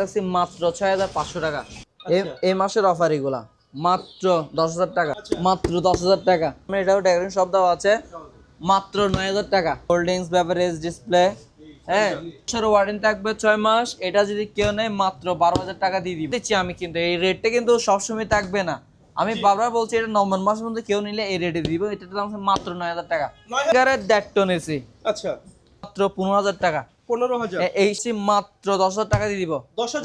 রাখছি মাত্র ছয় হাজার পাঁচশো টাকা। এই- আচ্ছা। এই মাসের অফার এগুলা। মাত্র দশ হাজার টাকা। মাত্র দশ হাজার টাকা। এটাও ডেকোরেশন সব দেওয়া আছে। মাত্র নয় হাজার টাকা। কোল্ড ড্রিঙ্কস বেভারেজ ডিসপ্লে হ্যাঁ বছর ওয়ারেন্টি থাকবে ছয় মাস। এটা যদি কেউ নেয় মাত্র বারো হাজার টাকা দিয়ে দিব। দিচ্ছি আমি কিন্তু। এই রেটটা কিন্তু সবসময় থাকবে না। আমি বারবার বলছি এটা নভেম্বর মাসের মধ্যে কেউ নিলে এই রেটে দিব। এটা দাম মাত্র নয় হাজার টাকা। দেড় টন এসি আচ্ছা। মাত্র পনেরো হাজার টাকা। পনেরো হাজার। এই মাত্র দশ হাজার টাকা দিয়ে দিব।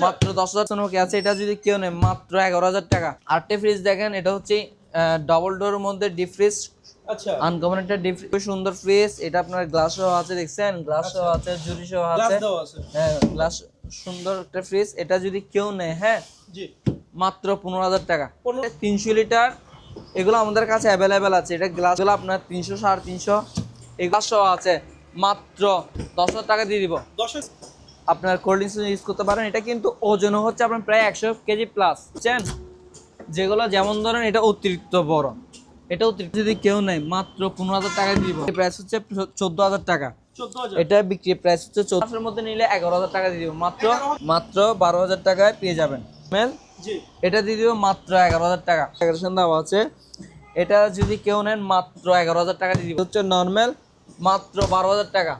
মাত্র দশ হাজার আছে এটা যদি কেউ নেয় মাত্র এগারো হাজার টাকা। আটটি ফ্রিজ দেখেন এটা হচ্ছে ডবল ডোর মধ্যে ডিপ ফ্রিজ আচ্ছা। আনকমন একটা ডিপ খুব সুন্দর ফ্রিজ এটা আপনার গ্লাস সহ আছে দেখছেন? গ্লাস সহ আছে জুরি সহ আছে। হ্যাঁ গ্লাস সুন্দর একটা ফ্রিজ এটা যদি কেউ নেয় হ্যাঁ? জি। মাত্র পনেরো হাজার টাকা। তিনশো লিটার এগুলো আমাদের কাছে অ্যাভেলেবেল আছে। এটা গ্লাসগুলো আপনার তিনশো সাড়ে তিনশো। এগুলো সহ আছে। মাত্র দশ হাজার টাকা দিয়ে দিব। আপনার কোল্ড ড্রিঙ্কস ইউজ করতে পারেন এটা কিন্তু ওজন হচ্ছে আপনার প্রায় একশো কেজি প্লাস চেন যেগুলো যেমন ধরেন এটা অতিরিক্ত বড়। এটা অতিরিক্ত যদি কেউ নেয় মাত্র পনেরো হাজার টাকা দিয়ে দিব। প্রাইস হচ্ছে চোদ্দ হাজার টাকা। এটা বিক্রি প্রাইস হচ্ছে চোদ্দ মাসের মধ্যে নিলে এগারো হাজার টাকা দিয়ে দিব। মাত্র মাত্র বারো হাজার টাকায় পেয়ে যাবেন। মেল এটা দিয়ে দিব মাত্র এগারো হাজার টাকা। এগারোশন আছে। এটা যদি কেউ নেন মাত্র এগারো হাজার টাকা দিয়ে দিব। হচ্ছে নর্মাল মাত্র বারো হাজার টাকা।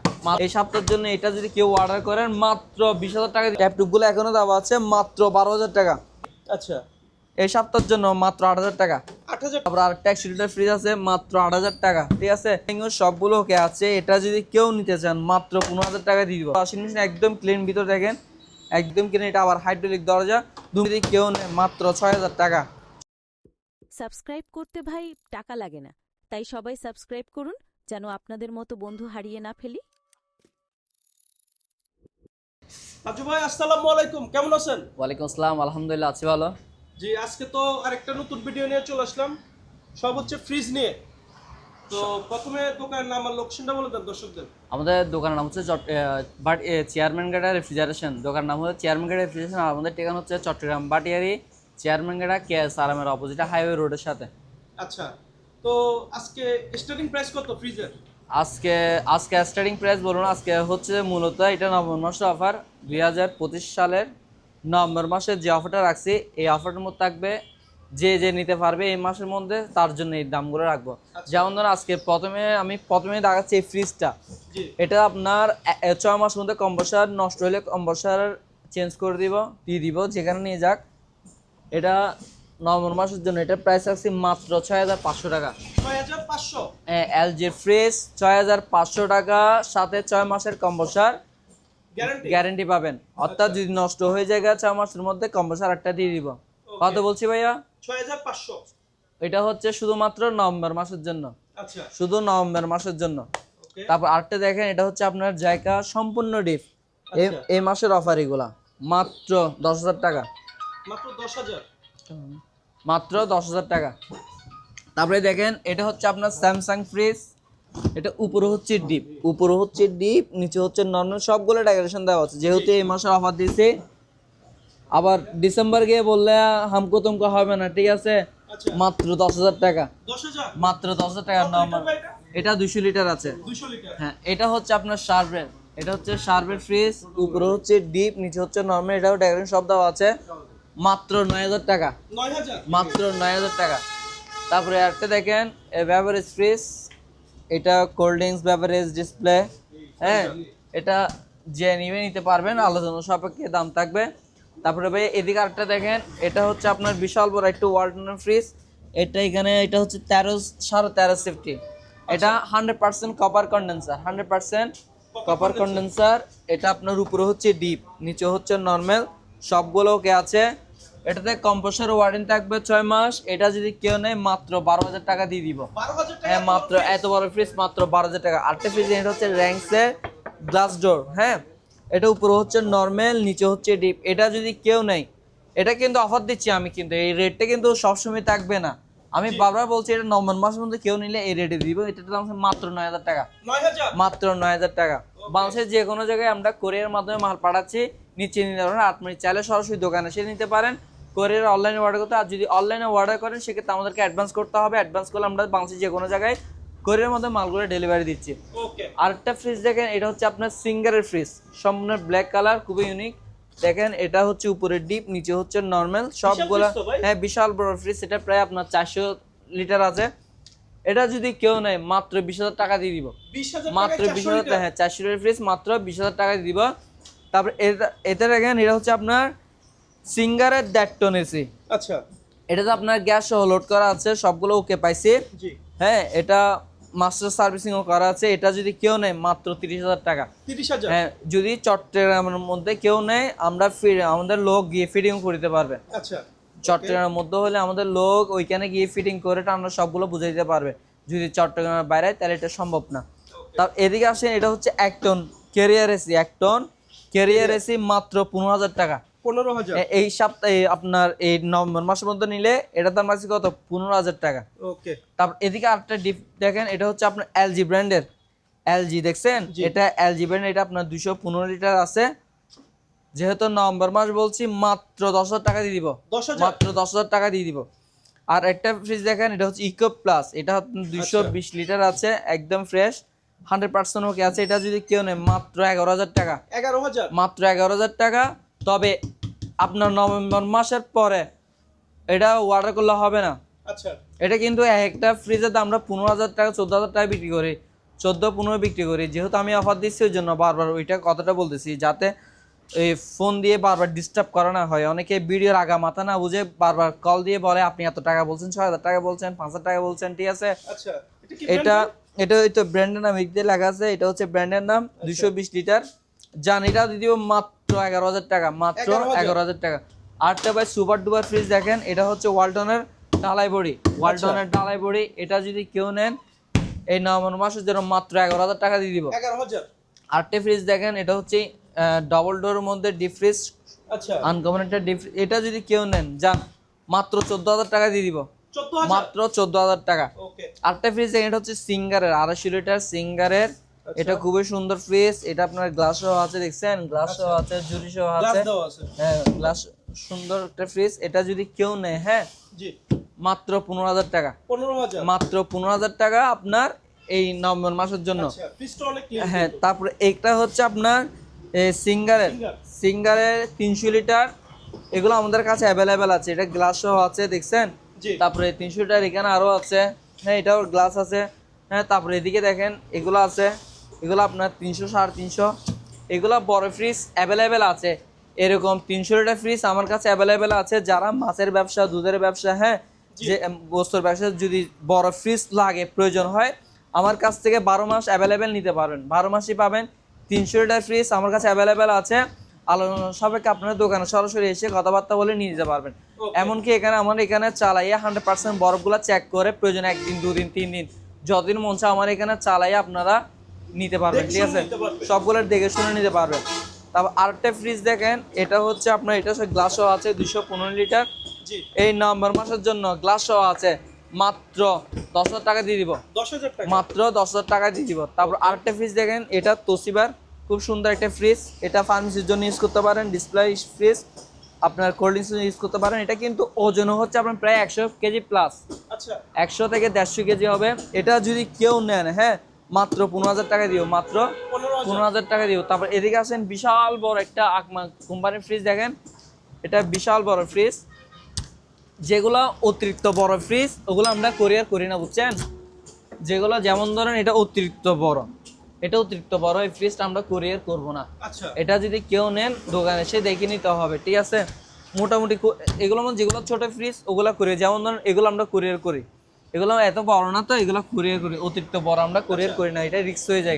এই সপ্তাহের জন্য এটা যদি কেউ অর্ডার করেন মাত্র বিশ হাজার টাকা ট্যাপটুপগুলো এখনও দেওয়া আছে মাত্র বারো হাজার টাকা। আচ্ছা। এই সপ্তাহের জন্য মাত্র আট হাজার টাকা। আট হাজার তারপর আরেকটা একশো লিটার ফ্রিজ আছে মাত্র আট হাজার টাকা। ঠিক আছে? সবগুলো ওকে আছে। এটা যদি কেউ নিতে চান মাত্র পনেরো হাজার টাকা দিয়ে দিব। ওয়াশিং মেশিন একদম ক্লিন ভিতর দেখেন। একদম কিনে এটা আবার হাইড্রোলিক দরজা। যদি কেউ নেয় মাত্র ছয় হাজার টাকা। সাবস্ক্রাইব করতে ভাই টাকা লাগে না। তাই সবাই সাবস্ক্রাইব করুন। যেন আপনাদের মতো বন্ধু হারিয়ে না ফেলি। রাজু ভাই আসসালামু আলাইকুম। কেমন আছেন? ওয়ালাইকুম আসসালাম আলহামদুলিল্লাহ আছি ভালো। জি আজকে তো আরেকটা নতুন ভিডিও নিয়ে চলে আসলাম। সব হচ্ছে ফ্রিজ নিয়ে। তো প্রথমে দোকানের নাম আর লোকেশনটা বলে দেন দর্শকদের। আমাদের দোকানের নাম হচ্ছে বাট চেয়ারম্যান গেটা রেফ্রিজারেশন দোকানের নাম হচ্ছে চেয়ারম্যান গেটা রেফ্রিজারেশন আর আমাদের ঠিকানা হচ্ছে চট্টগ্রাম বাটিয়ারি চেয়ারম্যান গেটা কে এস আরামের অপোজিট হাইওয়ে রোডের সাথে। আচ্ছা। তো আজকে স্টার্টিং প্রাইস কত ফ্রিজের আজকে আজকে স্টার্টিং প্রাইস বলুন আজকে হচ্ছে মূলত এটা নভেম্বর মাসের অফার দুই হাজার পঁচিশ সালের নভেম্বর মাসে যে অফারটা রাখছি এই অফারটার মধ্যে থাকবে যে যে নিতে পারবে এই মাসের মধ্যে তার জন্য এই দামগুলো রাখব। যেমন ধরুন আজকে প্রথমে আমি প্রথমে দেখাচ্ছি এই ফ্রিজটা এটা আপনার ছয় মাসের মধ্যে কম্প্রেসার নষ্ট হলে কম্প্রেসার চেঞ্জ করে দিব দিয়ে দিব যেখানে নিয়ে যাক। এটা নভেম্বর মাসের জন্য এটা প্রাইস রাখছি মাত্র ছয় হাজার পাঁচশো টাকা। পাঁচশো? এলজি ফ্রিজ ছয় হাজার পাঁচশো টাকা সাথে ছয় মাসের কম্প্রেসার গ্যারান্টি গ্যারেন্টি পাবেন। অর্থাৎ যদি নষ্ট হয়ে যায় ছয় মাসের মধ্যে কম্প্রেসার একটা দিয়ে দিব। কত বলছি ভাইয়া? ছয় হাজার পাঁচশো। এটা হচ্ছে শুধুমাত্র নভেম্বর মাসের জন্য। আচ্ছা। শুধু নভেম্বর মাসের জন্য। তারপর আরেকটা দেখেন এটা হচ্ছে আপনার জায়গা সম্পূর্ণ ডিপ আচ্ছা। এই মাসের অফার এগুলা। মাত্র দশ হাজার টাকা। মাত্র দশ হাজার? মাত্র দশ হাজার টাকা। তারপরে দেখেন এটা হচ্ছে আপনার স্যামসাং ফ্রিজ এটা উপরে হচ্ছে ডিপ উপরে হচ্ছে ডিপ নিচে হচ্ছে নর্মাল সবগুলো ডেকোরেশন দেওয়া আছে। যেহেতু এই মাসের অফার দিয়েছে আবার ডিসেম্বর গিয়ে বললে হামকো তুমকো হবে না ঠিক আছে? আচ্ছা। মাত্র দশ হাজার টাকা। মাত্র দশ হাজার টাকা নর্মাল এটা? দুইশো লিটার আছে। হ্যাঁ এটা হচ্ছে আপনার শার্পের এটা হচ্ছে শার্পের ফ্রিজ উপরে হচ্ছে ডিপ নিচে হচ্ছে নর্মাল এটাও ডেকোরেশন সব দেওয়া আছে। মাত্র নয় হাজার টাকা। মাত্র নয় হাজার টাকা। তারপরে একটা দেখেন ব্যাভারেজ ফ্রিজ এটা কোল্ড ড্রিঙ্কস ব্যাভারেজ ডিসপ্লে হ্যাঁ এটা যে নিবে নিতে পারবেন। আলোচনা সাপেক্ষে দাম থাকবে। তারপরে ভাই এদিকে আরেকটা দেখেন এটা হচ্ছে আপনার বিশাল বড় একটু ওয়ালটনের ফ্রিজ এটা এখানে এটা হচ্ছে তেরো সাড়ে তেরো সেফটি এটা hundred percent copper condenser hundred percent copper condenser এটা আপনার উপরে হচ্ছে ডিপ নিচে হচ্ছে নর্মাল সবগুলো ওকে আছে। এটাতে কম্পোসার ওয়ারেন্টি থাকবে ছয় মাস। এটা যদি কেউ নেয় মাত্র বারো হাজার টাকা দিয়ে দিব। হ্যাঁ মাত্র এত বড় ফ্রিজ মাত্র বারো হাজার টাকা। আরেকটা ফ্রিজ এটা হচ্ছে র্যাঙ্কসের গ্লাস ডোর হ্যাঁ? এটা উপরে হচ্ছে নর্মাল নিচে হচ্ছে ডিপ এটা যদি কেউ নেয় এটা কিন্তু অফার দিচ্ছি আমি কিন্তু। এই রেটটা কিন্তু সবসময় থাকবে না। আমি বারবার বলছি এটা নভেম্বর মাসের মধ্যে কেউ নিলে এই রেটে দিব। এটা দাম হচ্ছে মাত্র নয় হাজার টাকা। মাত্র নয় হাজার টাকা। বাংলাদেশের যে কোনো জায়গায় আমরা কোরিয়ার মাধ্যমে মাল পাঠাচ্ছি নিচে নিতে পারেন আট মিনিট চাইলে সরাসরি দোকানে এসে নিতে পারেন। কোরিয়ার অনলাইনে অর্ডার করতে আর যদি অনলাইনে অর্ডার করেন সেক্ষেত্রে আমাদেরকে অ্যাডভান্স করতে হবে। অ্যাডভান্স করলে আমরা বাংলাদেশের যে কোনো জায়গায় কোরিয়ার মধ্যে মালগুলো ডেলিভারি দিচ্ছি। আরেকটা ফ্রিজ দেখেন এটা হচ্ছে আপনার সিঙ্গারের ফ্রিজ সম্পূর্ণ ব্ল্যাক কালার খুবই ইউনিক দেখেন এটা হচ্ছে উপরে ডিপ নিচে হচ্ছে নর্মাল সবগুলা হ্যাঁ বিশাল বড় ফ্রিজ এটা প্রায় আপনার চারশো লিটার আছে। এটা যদি কেউ নেয় মাত্র বিশ হাজার টাকা দিয়ে দিব। মাত্র বিশ হাজার টাকা হ্যাঁ চারশো লিটার ফ্রিজ মাত্র বিশ হাজার টাকা দিয়ে দিব। তারপর এটা এটা দেখেন এটা হচ্ছে আপনার সিঙ্গারের দেড় টন এসি। আচ্ছা। এটাতে আপনার গ্যাস সহ লোড করা আছে সবগুলো ওকে পাইছি। হ্যাঁ এটা মাস্টার সার্ভিসিংও করা আছে। এটা যদি কেউ নেয় মাত্র তিরিশ হাজার টাকা। তিরিশ হাজার? হ্যাঁ যদি চট্টগ্রামের মধ্যে কেউ নেয় আমরা ফি- আমাদের লোক গিয়ে ফিটিং করতে পারবে। আচ্ছা চট্টগ্রামের মধ্যে হলে আমাদের লোক ওইখানে গিয়ে ফিটিং করে আমরা সবগুলো বুঝে দিতে পারবে। যদি চট্টগ্রামের বাইরে তাহলে এটা সম্ভব না। তার এদিকে আসেন এটা হচ্ছে এক টন। ক্যারিয়ার এসি এক টন। ক্যারিয়ার এসি মাত্র পনেরো হাজার টাকা। পনেরো হাজার। এই সপ্তাহে আপনার এই নভেম্বর মাসের মধ্যে নিলে এটা দাম আছে কত? পনেরো হাজার টাকা। ওকে। তারপর এদিকে আরেকটা ডিপ দেখেন এটা হচ্ছে আপনার এলজি ব্র্যান্ডের এলজি দেখছেন। এটা এলজি ব্র্যান্ড এটা আপনার দুশো পনেরো লিটার আছে। যেহেতু নভেম্বর মাস বলছি মাত্র দশ হাজার টাকা দিয়ে দিব। মাত্র দশ হাজার টাকা দিয়ে দিব। আর একটা ফ্রিজ দেখেন এটা হচ্ছে ইকো প্লাস এটা দুইশো আচ্ছা। বিশ লিটার আছে একদম ফ্রেশ হান্ড্রেড পার্সেন্ট ওকে আছে। এটা যদি কেউ নেয় মাত্র এগারো হাজার টাকা। এগারো হাজার? মাত্র এগারো হাজার টাকা। তবে আপনার নভেম্বর মাসের পরে এটা অর্ডার করলে হবে না। আচ্ছা। এটা কিন্তু একটা ফ্রিজের দাম আমরা পনেরো হাজার টাকা চোদ্দ হাজার টাকা বিক্রি করি। চোদ্দ পনেরো বিক্রি করি। যেহেতু আমি অফার দিচ্ছি ওই জন্য বারবার ওইটা কথাটা বলতেছি যাতে এই ফোন দিয়ে বারবার ডিস্টার্ব করা না হয়। অনেকে ভিডিওর আগা মাথা না বুঝে বারবার কল দিয়ে বলে আপনি এত টাকা বলছেন ছয় হাজার টাকা বলছেন পাঁচ হাজার টাকা বলছেন ঠিক আছে? আচ্ছা এটা এটা ওই তো ব্র্যান্ডের নাম এদিকে লেখা আছে এটা হচ্ছে ব্র্যান্ডের নাম দুইশো বিশ লিটার। জান এটা দিয়ে মাত্র এগারো হাজার টাকা মাত্র এগারো হাজার। টাকা। আটটা বাই সুপার ডুপার ফ্রিজ দেখেন এটা হচ্ছে ওয়ালটনের ডালাই বড়ি। ওয়ালটনের ডালাই বড়ি এটা যদি কেউ নেন এই নভেম্বর মাসের জন্য মাত্র এগারো হাজার টাকা দিয়ে দিব। আটটা ফ্রিজ দেখেন এটা হচ্ছে ডবল ডোর মধ্যে ডিপ ফ্রিজ আচ্ছা। আনকমন একটা ডিপ এটা যদি কেউ নেন যান মাত্র চোদ্দ হাজার টাকা দিয়ে দিব। মাত্র চোদ্দ হাজার টাকা। আরেকটা ফ্রিজ এটা হচ্ছে সিঙ্গারের আড়াইশো লিটার সিঙ্গারের আচ্ছা। এটা খুবই সুন্দর ফ্রিজ এটা আপনার গ্লাস সহ আছে দেখছেন? গ্লাস সহ আছে জুরি সহ আছে। হ্যাঁ গ্লাস সুন্দর একটা ফ্রিজ এটা যদি কেউ নেয় হ্যাঁ? জি। মাত্র পনেরো হাজার টাকা। মাত্র পনেরো হাজার টাকা আপনার এই নভেম্বর মাসের জন্য। আচ্ছা হ্যাঁ তারপরে এইটা হচ্ছে আপনার সিঙ্গারের। সিঙ্গারের তিনশো লিটার এগুলো আমাদের কাছে অ্যাভেলেবেল আছে। এটা গ্লাস সহ আছে দেখছেন? জি। তারপরে তিনশো লিটার এখানে আরও আছে। হ্যাঁ এটাও গ্লাস আছে। হ্যাঁ তারপরে এদিকে দেখেন এগুলো আছে। এগুলো আপনার তিনশো সাড়ে তিনশো। এগুলো বড় ফ্রিজ অ্যাভেলেবেল আছে। এরকম তিনশো লিটার ফ্রিজ আমার কাছে অ্যাভেলেবেল আছে। যারা মাছের ব্যবসা দুধের ব্যবসা হ্যাঁ যে বস্তুর ব্যবসা যদি বড় ফ্রিজ লাগে প্রয়োজন হয় আমার কাছ থেকে বারো মাস অ্যাভেলেবেল নিতে পারবেন বারো মাসই পাবেন। তিনশো লিটার ফ্রিজ আমার কাছে অ্যাভেলেবেল আছে। আলোচনা সাপেক্ষে আপনার দোকানে সরাসরি এসে কথাবার্তা বলে নিয়ে যেতে পারবেন। এমনকি এখানে আমার এখানে চালাইয়া হান্ড্রেড পার্সেন্ট বরফগুলো চেক করে প্রয়োজন একদিন দুদিন তিন দিন যতদিন মন চায় আমার এখানে চালাইয়া আপনারা নিতে পারবেন ঠিক আছে। সবগুলো দেখে শুনে নিতে পারবেন। তারপর আরেকটা ফ্রিজ দেখেন এটা হচ্ছে আপনার এটা গ্লাসও আছে দুশো পনেরো লিটার এই নভেম্বর মাসের জন্য গ্লাসও আছে মাত্র দশ হাজার টাকা দিয়ে দিব। মাত্র দশ হাজার টাকা দিয়ে দিব। তারপর আরেকটা ফ্রিজ দেখেন এটা তোসিবার খুব সুন্দর একটা ফ্রিজ এটা ফার্মেসির জন্য ইউজ করতে পারেন ডিসপ্লে ফ্রিজ আপনার কোল্ড ড্রিঙ্কস ইউজ করতে পারেন। এটা কিন্তু ওজন হচ্ছে আপনার প্রায় একশো কেজি প্লাস আচ্ছা। একশো থেকে দেড়শো কেজি হবে। এটা যদি কেউ নেন হ্যাঁ মাত্র পনেরো হাজার টাকা দিও মাত্র পনেরো হাজার। টাকা দিও। তারপর এদিকে আসেন বিশাল বড় একটা আকমা কোম্পানির ফ্রিজ দেখেন। এটা বিশাল বড় ফ্রিজ যেগুলো অতিরিক্ত বড় ফ্রিজ ওগুলো আমরা কোরিয়ার করি না বুঝছেন? যেগুলো যেমন ধরেন এটা অতিরিক্ত বড়। এটা অতিরিক্ত বড় এই ফ্রিজটা আমরা কোরিয়ার করব না। আচ্ছা। এটা যদি কেউ নেন দোকানে এসে দেখে নিতে হবে ঠিক আছে? মোটামুটি এগুলো যেগুলো ছোট ফ্রিজ ওগুলো করি। যেমন ধরেন এগুলো আমরা কোরিয়ার করি। এগুলো এত বড় না তো এগুলো কুরিয়ার করি অতিরিক্ত বড় আমরা কুরিয়ার করি না এটা রিস্ক হয়ে যায়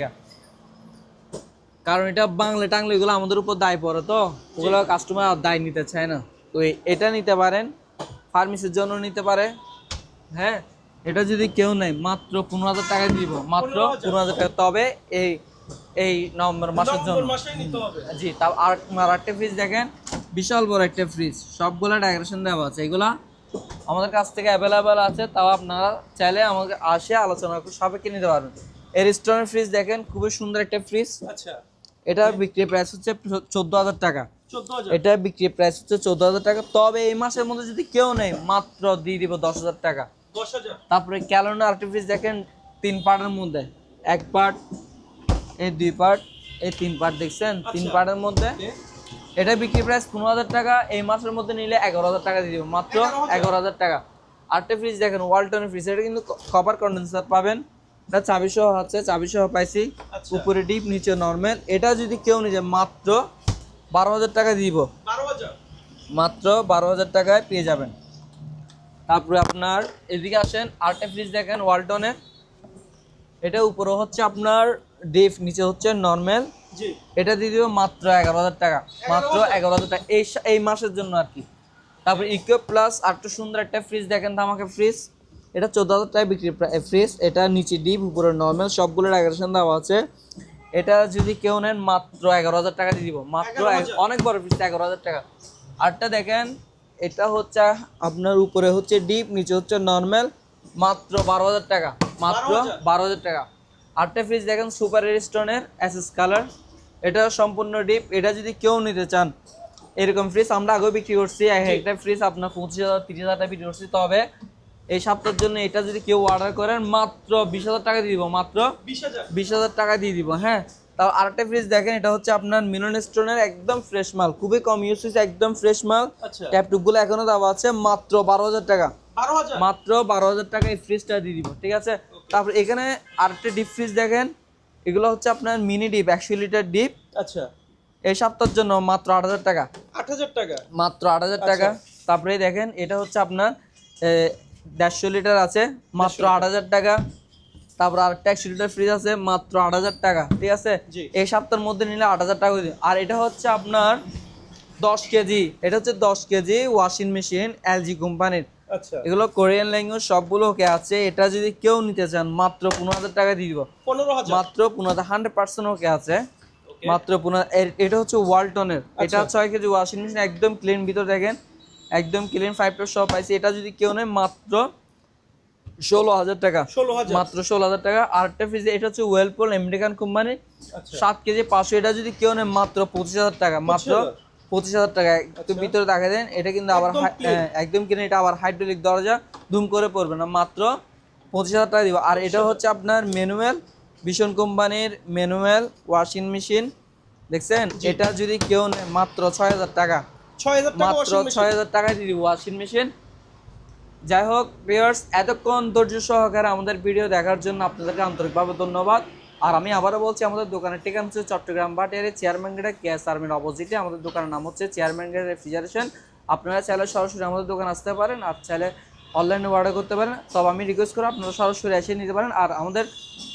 কারণ এটা বাংলা টাংলা এগুলো আমাদের উপর দায় পড়ে তো ওগুলো কাস্টমার দায় নিতে চায় না। তো এটা নিতে পারেন ফার্মেসির জন্য নিতে পারে হ্যাঁ? এটা যদি কেউ নেয় মাত্র পনেরো হাজার টাকা দিব মাত্র পনেরো হাজার? টাকা। তবে এই এই নভেম্বর মাসের জন্য। জি তাও আর আর একটা ফ্রিজ দেখেন বিশাল বড় একটা ফ্রিজ সবগুলা ডেকোরেশন দেওয়া আছে। এগুলা আমাদের কাছ থেকে অ্যাভেলেবেল আছে তাও আপনারা চাইলে আমাকে আসে আলোচনা করে সাপেক্ষে নিতে পারবেন। এই রেস্টুরেন্ট ফ্রিজ দেখেন খুবই সুন্দর একটা ফ্রিজ আচ্ছা। এটা বিক্রি প্রাইস হচ্ছে চোদ্দ হাজার টাকা। এটা বিক্রি প্রাইস হচ্ছে চোদ্দ হাজার টাকা। তবে এই মাসের মধ্যে যদি কেউ নেই মাত্র দিয়ে দিব দশ হাজার টাকা। তারপরে ক্যালেন্ডার আর্টিফিস দেখেন তিন পার্টের মধ্যে। এক পার্ট এই দুই পার্ট এই তিন পার্ট দেখছেন? তিন আচ্ছা। পার্টের মধ্যে এটা বিক্রি প্রাইস পনেরো হাজার টাকা এই মাসের মধ্যে নিলে এগারো হাজার টাকা দিয়ে দিব মাত্র এগারো হাজার টাকা। আরেকটা ফ্রিজ দেখেন ওয়ালটনের ফ্রিজ এটা কিন্তু কপার কন্ডেন্সার পাবেন। এটা চাবি সহ আছে চাবি সহ পাইছি। আচ্ছা। উপরে ডিপ নিচে নর্মাল এটা যদি কেউ যায় মাত্র বারো হাজার টাকা দিব। মাত্র বারো হাজার টাকায় পেয়ে যাবেন। তারপরে আপনার এদিকে আসেন আরেকটা ফ্রিজ দেখেন ওয়ালটনের এটা উপরে হচ্ছে আপনার ডিপ নিচে হচ্ছে নর্মাল এটা দিয়ে দিব মাত্র এগারো হাজার টাকা। মাত্র এগারো হাজার? টাকা। এই এই মাসের জন্য আর কি। তারপর ইকো প্লাস আর একটু সুন্দর একটা ফ্রিজ দেখেন তো আমাকে ফ্রিজ এটা চোদ্দ হাজার টাকা বিক্রি ফ্রিজ এটা নিচে ডিপ উপরে নর্মাল সবগুলোর অ্যাগ্রেশন দেওয়া আছে। এটা যদি কেউ নেন মাত্র এগারো হাজার টাকা দিয়ে দিব। মাত্র অনেক বড় ফ্রিজ এগারো হাজার টাকা। আরটা দেখেন এটা হচ্ছে আপনার উপরে হচ্ছে ডিপ নিচে হচ্ছে নর্মাল মাত্র বারো হাজার টাকা। মাত্র বারো হাজার? টাকা। আটটা ফ্রিজ দেখেন সুপার স্টোনের এসএস কালার এটা সম্পূর্ণ ডিপ। এটা যদি কেউ নিতে চান এরকম ফ্রিজ আমরা আগেও বিক্রি করছি। একটা ফ্রিজ আপনার পঁচিশ হাজার তিরিশ হাজার টাকা বিক্রি করছি। তবে এই সপ্তাহের জন্য এটা যদি কেউ অর্ডার করেন মাত্র বিশ হাজার টাকা দিয়ে দিব মাত্র বিশ হাজার। টাকা দিয়ে দিব হ্যাঁ। তাও আরেকটা ফ্রিজ দেখেন এটা হচ্ছে আপনার মিলন স্টোনের একদম ফ্রেশ মাল খুবই কম ইউজ হয়েছে একদম ফ্রেশ মাল। আচ্ছা। ট্যাপটুপগুলো এখনও দেওয়া আছে মাত্র বারো হাজার টাকা। মাত্র বারো হাজার টাকা এই ফ্রিজটা দিয়ে দিব ঠিক আছে? তারপর এখানে আরেকটা ডিপ ফ্রিজ দেখেন এগুলো হচ্ছে আপনার মিনি ডিপ একশো লিটার ডিপ আচ্ছা। এই সপ্তাহের জন্য মাত্র আট হাজার টাকা। আট হাজার টাকা? মাত্র আট হাজার টাকা। তারপরে দেখেন এটা হচ্ছে আপনার দেড়শো লিটার আছে মাত্র আট হাজার টাকা। তারপর আরেকটা একশো লিটার ফ্রিজ আছে মাত্র আট হাজার টাকা। ঠিক আছে? এই সপ্তাহের মধ্যে নিলে আট হাজার টাকা আর এটা হচ্ছে আপনার দশ কেজি। এটা হচ্ছে দশ কেজি ওয়াশিং মেশিন এলজি কোম্পানির। আচ্ছা এগুলো কোরিয়ান ল্যাঙ্গুয়েজ সবগুলো ওকে আছে। এটা যদি কেউ নিতে চান মাত্র পনেরো হাজার টাকা দিয়ে দিব। মাত্র পনেরো হাজার হান্ড্রেড পার্সেন্ট ওকে আছে। মাত্র পনেরো এটা হচ্ছে ওয়ালটনের এটা আচ্ছা। ছয় কেজি ওয়াশিং মেশিন একদম ক্লিন ভিতর দেখেন। একদম ক্লিন ফাইভ টপ সব পাইছি। এটা যদি কেউ নেয় মাত্র ষোলো হাজার টাকা। ষোলো হাজার। মাত্র ষোলো হাজার টাকা। আরেকটা ফ্রিজে এটা হচ্ছে ওয়েলপুল আমেরিকান কোম্পানি আচ্ছা। সাত কেজি পাঁচশো। এটা যদি কেউ নেয় মাত্র পঁচিশ হাজার টাকা। মাত্র 25,000 পঁচিশ হাজার টাকা। একটু আচ্ছা। ভিতরে দেখা দেন এটা কিন্তু আবার একদম। হ্যাঁ, কিনে এটা আবার হাইড্রোলিক দরজা ধুম করে পড়বে না মাত্র পঁচিশ হাজার টাকা দিব। আর এটা হচ্ছে আপনার ম্যানুয়াল ভীষণ কোম্পানির ম্যানুয়াল ওয়াশিং মেশিন দেখছেন? এটা যদি কেউ নেয় মাত্র ছয় হাজার টাকা। মাত্র ছয় হাজার টাকায় দিয়ে দিব ওয়াশিং মেশিন যাই হোক ভিউয়ার্স এতক্ষণ ধৈর্য সহকারে আমাদের ভিডিও দেখার জন্য আপনাদেরকে আন্তরিকভাবে ধন্যবাদ। আর আমি আবারও বলছি আমাদের দোকানের ঠিকানা হচ্ছে চট্টগ্রাম বাটিয়ারে চেয়ারম্যান গেটের গ্যাস আর্মির অপোজিটে। আমাদের দোকানের নাম হচ্ছে চেয়ারম্যান গেটের রেফ্রিজারেশন। আপনারা চাইলে সরাসরি আমাদের দোকানে আসতে পারেন আর চাইলে অনলাইনে অর্ডার করতে পারেন। তবে আমি রিকোয়েস্ট করব আপনারা সরাসরি এসে নিতে পারেন। আর আমাদের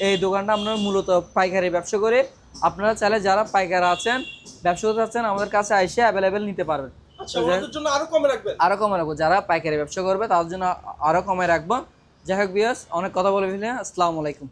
এই দোকানটা আমরা মূলত পাইকারি ব্যবসা করে। আপনারা চাইলে যারা পাইকার আছেন ব্যবসা করতে চাচ্ছেন আমাদের কাছে এসে অ্যাভেলেবেল নিতে পারবেন। আচ্ছা আরও কমে রাখবেন আরও কমে রাখব। যারা পাইকারি ব্যবসা করবে তাদের জন্য আরও কমে রাখব। যাই হোক বিয়াস অনেক কথা বলে ফেলে আসসালামু আলাইকুম।